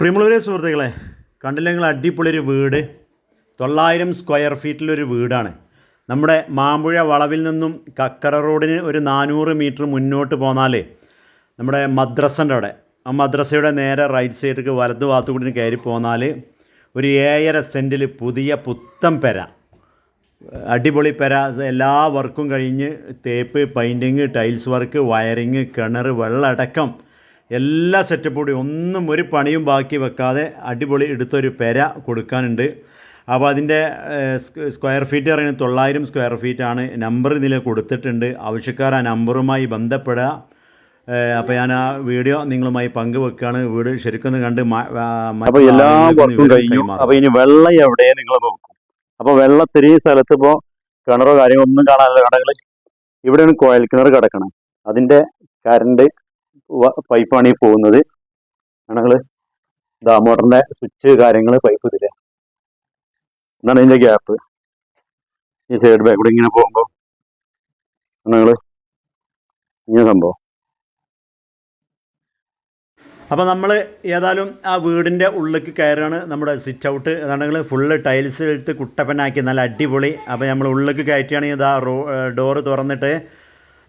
പ്രിമുളരെ സുഹൃത്തുക്കളെ കണ്ടില്ലെങ്കിൽ അടിപൊളിയൊരു വീട്. തൊള്ളായിരം സ്ക്വയർ ഫീറ്റിലൊരു വീടാണ്. നമ്മുടെ മാമ്പുഴ വളവിൽ നിന്നും കക്കര റോഡിന് ഒരു നാനൂറ് മീറ്റർ മുന്നോട്ട് പോന്നാൽ നമ്മുടെ മദ്രസന്റെ അവിടെ ആ മദ്രസയുടെ നേരെ റൈറ്റ് സൈഡിലേക്ക് വലത് ഭാഗത്തുകൂടി കയറി പോന്നാൽ ഒരു ഏഴര സെന്റിൽ പുതിയ പുത്തൻ പെര. അടിപൊളി പെര. എല്ലാ വർക്കും കഴിഞ്ഞ് തേപ്പ് പെയിന്റിങ് ടൈൽസ് വർക്ക് വയറിങ് കിണർ വെള്ളമടക്കം എല്ലാ സെറ്റപ്പും കൂടി ഒന്നും ഒരു പണിയും ബാക്കി വെക്കാതെ അടിപൊളി എടുത്തൊരു പെര കൊടുക്കാനുണ്ട്. അപ്പോൾ അതിന്റെ സ്ക്വയർ ഫീറ്റ് പറയുന്നത് തൊള്ളായിരം സ്ക്വയർ ഫീറ്റാണ് നമ്പർ ഇതിൽ കൊടുത്തിട്ടുണ്ട്. ആവശ്യക്കാർ ആ നമ്പറുമായി ബന്ധപ്പെടുക. അപ്പോൾ ഞാൻ ആ വീഡിയോ നിങ്ങളുമായി പങ്കുവെക്കുകയാണ്. വീട് ശരിക്കൊന്ന് കണ്ട് അപ്പോൾ എല്ലാ വർക്കും കഴിഞ്ഞു. കൈമാറും. ഇനി വെള്ളം എവിടെ നിങ്ങൾ നോക്കും. അപ്പോൾ വെള്ളത്തിന് സ്ഥലത്ത് ഇപ്പോ കിണറോ കാര്യങ്ങളോ ഒന്നും കാണാനില്ല. കടകൾ ഇവിടെയാണ് കോയൽ കിണർ കിടക്കണം. അതിന്റെ കറണ്ട് പൈപ്പാണ് ഈ പോകുന്നത്. കണങ്ങൾ ദാമോട്ടറിന്റെ സ്വിച്ച് കാര്യങ്ങൾ പൈപ്പ് ഇതില്ല എന്നാണ് ഇതിന്റെ ഗ്യാപ്പ്. ഈ സൈഡ് ബാക്ക് കൂടെ ഇങ്ങനെ പോകുമ്പോ കണങ്ങൾ ഇങ്ങനെ സംഭവം. അപ്പോൾ നമ്മൾ ഏതായാലും ആ വീടിന്റെ ഉള്ളിലേക്ക് കയറാണ് നമ്മുടെ സിറ്റ് ഔട്ട്. അതാണെങ്കിൽ ഫുള്ള് ടൈൽസ് എടുത്ത് കുട്ടപ്പനാക്കി നല്ല അടിപൊളി. അപ്പോൾ നമ്മൾ ഉള്ളിലേക്ക് കയറ്റുകയാണെങ്കിൽ ഇതാ റോ ഡോറ് തുറന്നിട്ട്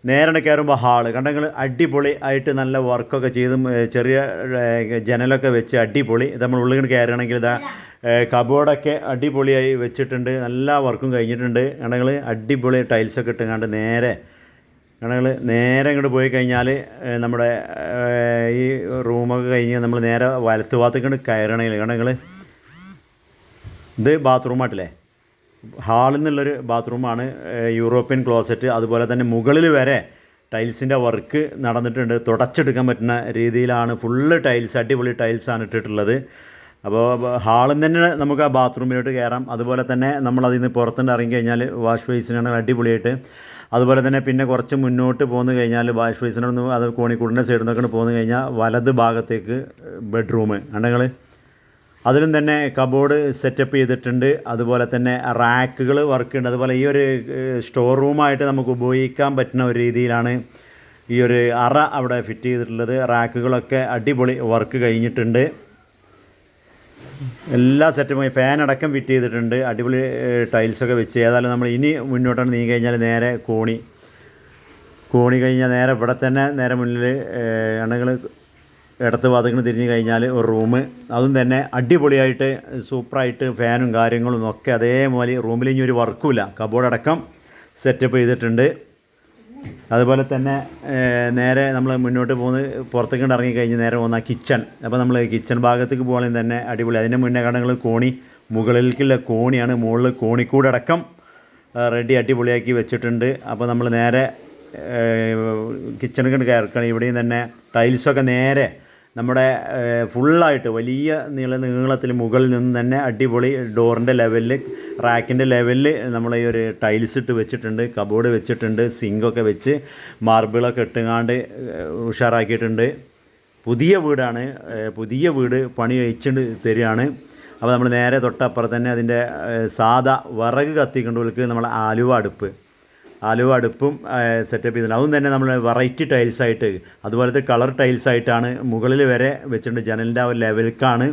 നേരെ കയറുമ്പോൾ ഹാൾ. കണ്ടെങ്കിൽ അടിപൊളി ആയിട്ട് നല്ല വർക്കൊക്കെ ചെയ്തും ചെറിയ ജനലൊക്കെ വെച്ച് അടിപൊളി. ഇത് നമ്മൾ ഉള്ളിൽ കയറുകയാണെങ്കിൽ ഇതാ കബോർഡൊക്കെ അടിപൊളിയായി വെച്ചിട്ടുണ്ട്. നല്ല വർക്കും കഴിഞ്ഞിട്ടുണ്ട്. കണ്ടെങ്കിൽ അടിപൊളി ടൈൽസൊക്കെ ഇട്ടുകൊണ്ട് നേരെ കണ്ടെങ്കിൽ നേരെ ഇങ്ങോട്ട് പോയി കഴിഞ്ഞാൽ നമ്മുടെ ഈ റൂമൊക്കെ കഴിഞ്ഞ് നമ്മൾ നേരെ വലത്ത് ഭാഗത്തേക്ക് കയറണമെങ്കിൽ കണ്ടെങ്കിൽ ഇത് ബാത്റൂമായിട്ടില്ലേ ഹാളിൽ നിന്നുള്ളൊരു ബാത്റൂമാണ് യൂറോപ്യൻ ക്ലോസറ്റ്. അതുപോലെ തന്നെ മുകളിൽ വരെ ടൈൽസിന്റെ വർക്ക് നടന്നിട്ടുണ്ട്. തുടച്ചെടുക്കാൻ പറ്റുന്ന രീതിയിലാണ് ഫുള്ള് ടൈൽസ് അടിപൊളി ടൈൽസാണ് ഇട്ടിട്ടുള്ളത്. അപ്പോൾ ഹാളിൽ നിന്ന് തന്നെ നമുക്ക് ആ ബാത്റൂമിലോട്ട് കയറാം. അതുപോലെ തന്നെ നമ്മൾ അതിൽ നിന്ന് പുറത്തുനിന്ന് ഇറങ്ങി കഴിഞ്ഞാൽ വാഷ് ബേസിനാണ് അടിപൊളിയായിട്ട്. അതുപോലെ തന്നെ പിന്നെ കുറച്ച് മുന്നോട്ട് പോന്നു കഴിഞ്ഞാൽ വാഷ് ബേസിനൊന്ന് അത് കോണിക്കൂടിന്റെ സൈഡിൽ നിന്നൊക്കെ പോന്നു കഴിഞ്ഞാൽ വലത് ഭാഗത്തേക്ക് ബെഡ്റൂം. കണ്ടങ്ങൾ അതിലും തന്നെ കബോർഡ് സെറ്റപ്പ് ചെയ്തിട്ടുണ്ട്. അതുപോലെ തന്നെ റാക്കുകൾ വർക്ക് ഉണ്ട്. അതുപോലെ ഈ ഒരു സ്റ്റോർ റൂമായിട്ട് നമുക്ക് ഉപയോഗിക്കാൻ പറ്റുന്ന ഒരു രീതിയിലാണ് ഈ ഒരു അറ അവിടെ ഫിറ്റ് ചെയ്തിട്ടുള്ളത്. റാക്കുകളൊക്കെ അടിപൊളി വർക്ക് കഴിഞ്ഞിട്ടുണ്ട്. എല്ലാ സെറ്റപ്പും ഫാൻ അടക്കം ഫിറ്റ് ചെയ്തിട്ടുണ്ട്. അടിപൊളി ടൈൽസൊക്കെ വെച്ച്. ഏതായാലും നമ്മൾ ഇനി മുന്നോട്ടാണ് നീങ്ങി കഴിഞ്ഞാൽ നേരെ കോണി. കോണി കഴിഞ്ഞാൽ നേരെ ഇവിടെ തന്നെ നേരെ മുന്നിൽ അണകൾ ഇടത്ത് ഭാഗത്തേക്ക് തിരിഞ്ഞു കഴിഞ്ഞാൽ ഒരു റൂം അതും തന്നെ അടിപൊളിയായിട്ട് സൂപ്പറായിട്ട് ഫാനും കാര്യങ്ങളും ഒക്കെ അതേപോലെ റൂമിൽ ഇനി ഒരു വർക്കുമില്ല കബോർഡ് അടക്കം സെറ്റപ്പ് ചെയ്തിട്ടുണ്ട്. അതുപോലെ തന്നെ നേരെ നമ്മൾ മുന്നോട്ട് പോകുന്ന പുറത്തേക്ക് ഇറങ്ങി കഴിഞ്ഞ് നേരെ പോകുന്ന കിച്ചൺ അപ്പോൾ നമ്മൾ കിച്ചൺ ഭാഗത്തേക്ക് പോകണമെങ്കിൽ തന്നെ അടിപൊളി. അതിന്റെ മുന്നേ കടങ്ങൾ കോണി മുകളിലേക്കുള്ള കോണിയാണ് മുകളിൽ കോണിക്കൂടടക്കം റെഡി അടിപൊളിയാക്കി വെച്ചിട്ടുണ്ട്. അപ്പോൾ നമ്മൾ നേരെ കിച്ചണിൽ കയറക്കണം. ഇവിടെയും തന്നെ ടൈൽസൊക്കെ നേരെ നമ്മുടെ ഫുള്ളായിട്ട് വലിയ നീള നീളത്തിൽ മുകളിൽ നിന്ന് തന്നെ അടിപൊളി ഡോറിന്റെ ലെവലിൽ റാക്കിന്റെ ലെവലിൽ നമ്മൾ ഈ ഒരു ടൈൽസ് ഇട്ട് വെച്ചിട്ടുണ്ട് കബോർഡ് വെച്ചിട്ടുണ്ട് സിങ്കൊക്കെ വെച്ച് മാർബിളൊക്കെ ഇട്ടുങ്ങാണ്ട് ഉഷാറാക്കിയിട്ടുണ്ട്. പുതിയ വീടാണ് പുതിയ വീട് പണി കഴിച്ചിട്ട് തരികയാണ്. അപ്പോൾ നമ്മൾ നേരെ തൊട്ടപ്പുറത്തന്നെ അതിന്റെ സാധാ വിറക് കത്തിക്കൊണ്ടുപോലേക്ക് നമ്മൾ ആലുവ അടുപ്പ്. ആലുവ അടുപ്പും സെറ്റപ്പ് ചെയ്തിട്ടുണ്ട്. അതും തന്നെ നമ്മൾ വെറൈറ്റി ടൈൽസായിട്ട് അതുപോലത്തെ കളർ ടൈൽസായിട്ടാണ് മുകളിൽ വരെ വെച്ചിട്ടുണ്ട്. ജനലിന്റെ ആ ഒരു ലെവലിലേക്കാണ്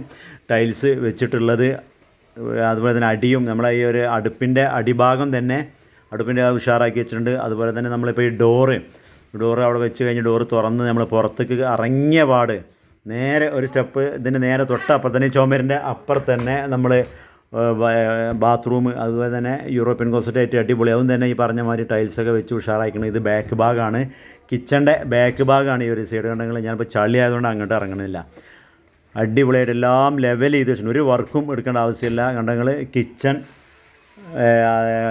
ടൈൽസ് വെച്ചിട്ടുള്ളത്. അതുപോലെ തന്നെ അടിയും നമ്മളെ ഈ ഒരു അടുപ്പിന്റെ അടിഭാഗം തന്നെ അടുപ്പിന്റെ ഉഷാറാക്കി വെച്ചിട്ടുണ്ട്. അതുപോലെ തന്നെ നമ്മളിപ്പോൾ ഈ ഡോറ് ഡോറ് അവിടെ വെച്ച് കഴിഞ്ഞ് ഡോറ് തുറന്ന് നമ്മൾ പുറത്തേക്ക് ഇറങ്ങിയ പാട് നേരെ ഒരു സ്റ്റെപ്പ് ഇതിന്റെ നേരെ ചുമരിന്റെ അപ്പുറത്ത് തന്നെ നമ്മൾ ബാത്റൂം അതുപോലെ തന്നെ യൂറോപ്യൻ കോസറ്റായിട്ട് അടിപൊളി തന്നെ ഈ പറഞ്ഞ മാതിരി ടൈൽസൊക്കെ വെച്ച് ഉഷാറാക്കണം ഇത് ബാക്ക് ഭാഗമാണ് കിച്ചന്റെ ബാക്ക് ഭാഗമാണ് ഈ ഒരു സൈഡ് കണ്ടെങ്കിൽ ഞാനിപ്പോൾ ചളി ആയതുകൊണ്ട് അങ്ങോട്ട് ഇറങ്ങണില്ല അടിപൊളിയായിട്ട് എല്ലാം ലെവൽ ചെയ്ത് വെച്ചിട്ടുണ്ട്. ഒരു വർക്കും എടുക്കേണ്ട ആവശ്യമില്ല കണ്ടെങ്കിൽ കിച്ചൺ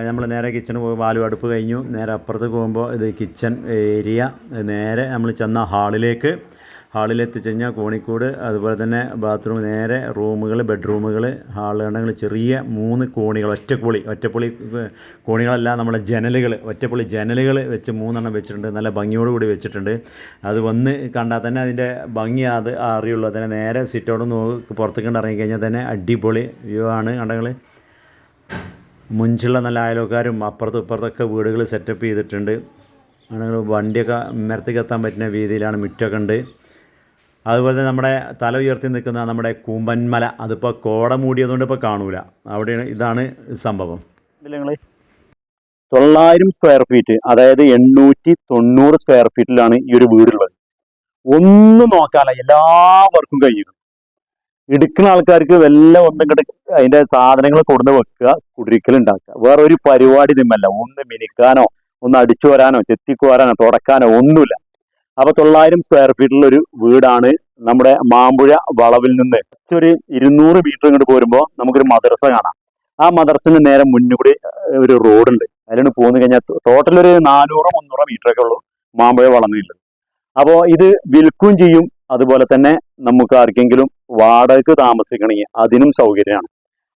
നമ്മൾ നേരെ കിച്ചൺ വാലു അടുപ്പ് കഴിഞ്ഞു. നേരെ അപ്പുറത്ത് പോകുമ്പോൾ ഇത് കിച്ചൺ ഏരിയ നേരെ നമ്മൾ ചെന്ന ഹാളിലേക്ക് ഹാളിലെത്തിച്ച് കഴിഞ്ഞാൽ കോണിക്കൂട് അതുപോലെ തന്നെ ബാത്റൂം നേരെ റൂമുകൾ ബെഡ്റൂമുകൾ ഹാളുകൾ ചെറിയ മൂന്ന് കോണികൾ ഒറ്റപ്പൊളി ഒറ്റപ്പൊളി കോണികളല്ല നമ്മളെ ജനലുകൾ ഒറ്റപ്പൊളി ജനലുകൾ വെച്ച് മൂന്നെണ്ണം വെച്ചിട്ടുണ്ട് നല്ല ഭംഗിയോടുകൂടി വെച്ചിട്ടുണ്ട്. അത് വന്ന് കണ്ടാൽ തന്നെ അതിന്റെ ഭംഗി അത് അറിയുള്ളൂ. അതിനെ നേരെ സിറ്റോട് നോക്കി പുറത്തേക്ക് ഇറങ്ങി കഴിഞ്ഞാൽ തന്നെ അടിപൊളി വ്യൂ ആണ് കണ്ടെങ്കിൽ മുഞ്ചുള്ള നല്ല അയലോക്കാരും അപ്പുറത്തും ഇപ്പുറത്തൊക്കെ വീടുകൾ സെറ്റപ്പ് ചെയ്തിട്ടുണ്ട്. ആണെങ്കിൽ വണ്ടിയൊക്കെ മരത്തേക്ക് എത്താൻ പറ്റുന്ന രീതിയിലാണ് മുറ്റമൊക്കെ ഉണ്ട്. അതുപോലെ തന്നെ നമ്മുടെ തല ഉയർത്തി നിൽക്കുന്ന നമ്മുടെ കൂമ്പന്മല അതിപ്പോൾ കോട മൂടിയതുകൊണ്ട് ഇപ്പോൾ കാണൂല. അവിടെയാണ് ഇതാണ് സംഭവം. തൊള്ളായിരം സ്ക്വയർ ഫീറ്റ് അതായത് എണ്ണൂറ്റി തൊണ്ണൂറ് സ്ക്വയർ ഫീറ്റിലാണ് ഈ ഒരു വീടുള്ളത്. ഒന്നും നോക്കാല എല്ലാവർക്കും കഴിയും. എടുക്കുന്ന ആൾക്കാർക്ക് വല്ല ഒന്നും കിട അതിന്റെ സാധനങ്ങൾ കൊടുന്ന് വെക്കുക കുടിരിക്കൽ ഉണ്ടാക്കുക. വേറെ ഒരു പരിപാടി നിമ്മല്ല ഒന്ന് മിനിക്കാനോ ഒന്ന് അടിച്ചു വരാനോ ചെത്തിക്കോരാനോ തുടക്കാനോ ഒന്നുമില്ല. അപ്പൊ തൊള്ളായിരം സ്ക്വയർ ഫീറ്റിലുള്ള ഒരു വീടാണ് നമ്മുടെ മാമ്പുഴ വളവിൽ നിന്ന്. ഒരു ഇരുന്നൂറ് മീറ്റർ ഇങ്ങോട്ട് പോരുമ്പോൾ നമുക്കൊരു മദർസ കാണാം. ആ മദർസിന് നേരെ മുന്നുകൂടി ഒരു റോഡുണ്ട് അതിലാണ് പോന്നു കഴിഞ്ഞാൽ ടോട്ടൽ ഒരു നാനൂറോ മുന്നൂറോ മീറ്റർ ഒക്കെ ഉള്ളൂ മാമ്പഴ വളർന്നില്ല അപ്പോൾ ഇത് വിൽക്കും ചെയ്യും. അതുപോലെ തന്നെ നമുക്ക് ആർക്കെങ്കിലും വാടകയ്ക്ക് താമസിക്കണമെങ്കിൽ അതിനും സൗകര്യമാണ്.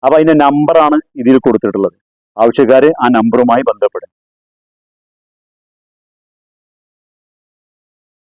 അപ്പൊ അതിന്റെ നമ്പറാണ് ഇതിൽ കൊടുത്തിട്ടുള്ളത്. ആവശ്യക്കാർ ആ നമ്പറുമായി ബന്ധപ്പെടും.